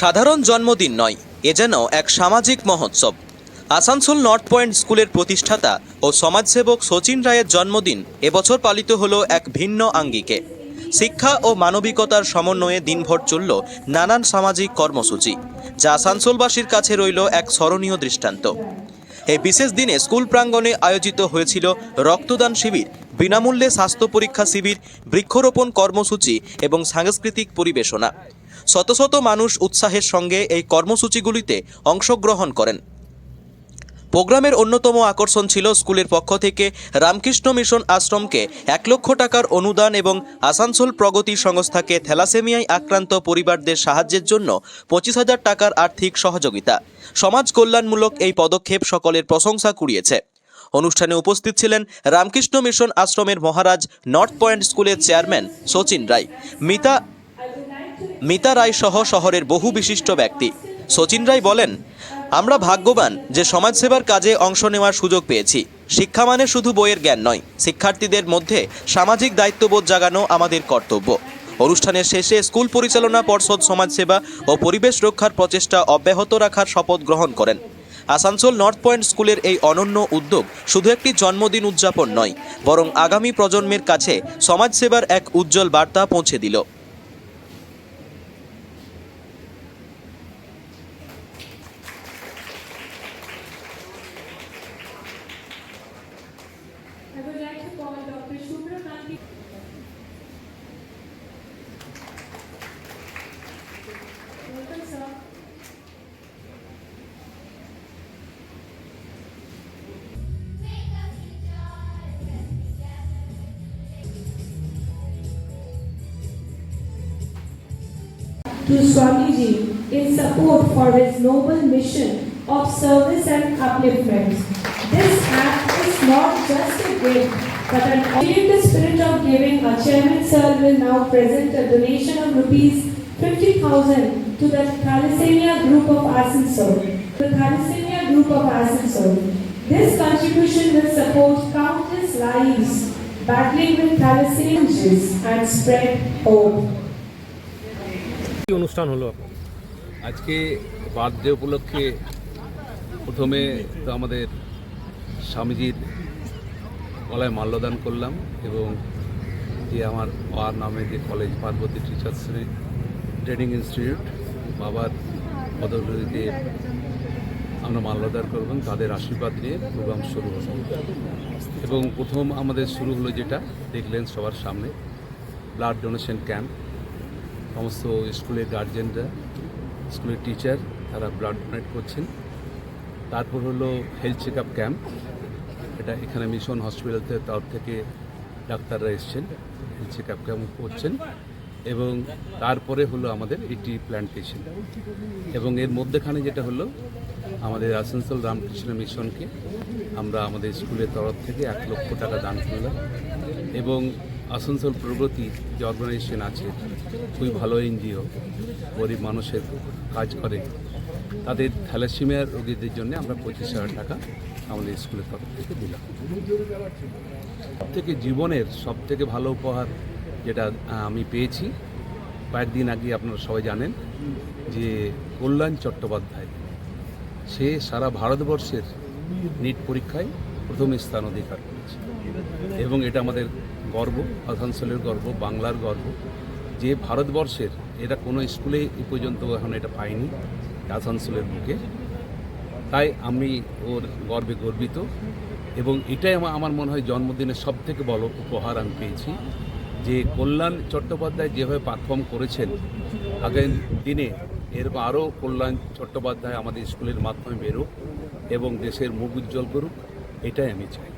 সাধারণ জন্মদিন নয়, এ যেন এক সামাজিক মহোৎসব। আসানসোল নর্থ পয়েন্ট স্কুলের প্রতিষ্ঠাতা ও সমাজসেবক সচিন রায়ের জন্মদিন এবছর পালিত হলো এক ভিন্ন আঙ্গিকে। শিক্ষা ও মানবিকতার সমন্বয়ে দিনভর চলল নানান সামাজিক কর্মসূচি, যা আসানসোলবাসীর কাছে রইল এক স্মরণীয় দৃষ্টান্ত। এই বিশেষ দিনে স্কুল প্রাঙ্গণে আয়োজিত হয়েছিল রক্তদান শিবির, বিনামূল্যে স্বাস্থ্য পরীক্ষা শিবির, বৃক্ষরোপণ কর্মসূচি এবং সাংস্কৃতিক পরিবেশনা। শত শত মানুষ উৎসাহের সঙ্গে এই কর্মসূচিগুলিতে অংশগ্রহণ করেন। প্রোগ্রামের অন্যতম আকর্ষণ ছিল স্কুলের পক্ষ থেকে রামকৃষ্ণ মিশন আশ্রমকে এক লক্ষ টাকার অনুদান এবং আসানসোল প্রগতি সংস্থাকে থ্যালাসেমিয়ায় আক্রান্ত পরিবারদের সাহায্যের জন্য পঁচিশ হাজার টাকার আর্থিক সহযোগিতা। সমাজ কল্যাণমূলক এই পদক্ষেপ সকলের প্রশংসা কুড়িয়েছে। অনুষ্ঠানে উপস্থিত ছিলেন রামকৃষ্ণ মিশন আশ্রমের মহারাজ নর্থ পয়েন্ট স্কুলের চেয়ারম্যান সচিন রায়, মিতা মিতা রায় সহ শহরের বহু বিশিষ্ট ব্যক্তি। সচিন রায় বলেন, আমরা ভাগ্যবান যে সমাজসেবার কাজে অংশ নেওয়ার সুযোগ পেয়েছি। শিক্ষা মানে শুধু বইয়ের জ্ঞান নয়, শিক্ষার্থীদের মধ্যে সামাজিক দায়িত্ববোধ জাগানো আমাদের কর্তব্য। অনুষ্ঠানের শেষে স্কুল পরিচালনা পর্ষদ সমাজসেবা ও পরিবেশ রক্ষার প্রচেষ্টা অব্যাহত রাখার শপথ গ্রহণ করেন। আসানসোল নর্থ পয়েন্ট স্কুলের এই অনন্য উদ্যোগ শুধু একটি জন্মদিন উদযাপন নয়, বরং আগামী প্রজন্মের কাছে সমাজসেবার এক উজ্জ্বল বার্তা পৌঁছে দিল। To Swamiji in support for his noble mission of service and upliftment. This act is not just a gift, but an in the spirit of giving, our chairman sir will now present a donation of rupees 50,000 to the Thalassemia Group of Asansol. The Thalassemia Group of Asansol. This contribution will support countless lives battling with thalassemia and spread hope. কি অনুষ্ঠান হলো আজকে birthday উপলক্ষে প্রথমে তো আমাদের স্বামীজির গলায় মাল্যদান করলাম এবং যে আমার বাবার নামে যে college Parbati teachers training institute, বাবার পদগুলিতে আমরা মাল্যদান করবেন তাদের আশীর্বাদ নিয়ে প্রোগ্রাম শুরু হলো এবং প্রথম আমাদের শুরু হলো যেটা, দেখলেন সবার সামনে, ব্লাড ডোনেশন ক্যাম্প। সমস্ত স্কুলের গার্জেনরা স্কুলের টিচার তারা ব্লাড ডোনেট করছেন। তারপর হলো হেলথ চেক আপ ক্যাম্প এটা এখানে মিশন হসপিটাল থেকে তরফ থেকে ডাক্তাররা এসছেন হেলথ চেক আপ ক্যাম্প করছেন এবং তারপরে হলো আমাদের এটি প্ল্যান্টেশন এবং এর মধ্যেখানে যেটা হলো, আমাদের আসানসোল রামকৃষ্ণ মিশনকে আমরা আমাদের স্কুলের তরফ থেকে এক লক্ষ টাকা দান করলাম। এবং আসানসোল প্রগতি যে অর্গানাইজেশন আছে, খুবই ভালো এনজিও গরিব মানুষের কাজ করে। তাদের থ্যালাসিমিয়ার রোগীদের জন্য আমরা পঁচিশ হাজার টাকা আমাদের স্কুলের তরফ থেকে দিলাম। থেকে জীবনের সব থেকে ভালো উপহার যেটা আমি পেয়েছি, কয়েকদিন আগে আপনারা সবাই জানেন যে কল্যাণ চট্টোপাধ্যায়, সে সারা ভারতবর্ষের নিট পরীক্ষায় প্রথম স্থান অধিকার করেছে। এবং এটা আমাদের গর্ব, আসানসোলের গর্ব, বাংলার গর্ব। যে ভারতবর্ষের, এটা কোনো স্কুলে এই পর্যন্ত এখন এটা পাইনি, আসানসোলের বুকে। তাই আমি ওর গর্বে গর্বিত এবং এটাই আমার আমার মনে হয় জন্মদিনের সব থেকে বড় উপহার আমি পেয়েছি যে কল্যাণ চট্টোপাধ্যায় যেভাবে পারফর্ম করেছেন আগামী দিনে এরকম আরও কল্যাণ চট্টোপাধ্যায় আমাদের স্কুলের মাধ্যমে বেরোক এবং দেশের মুখ উজ্জ্বল করুক, এটাই আমি চাই।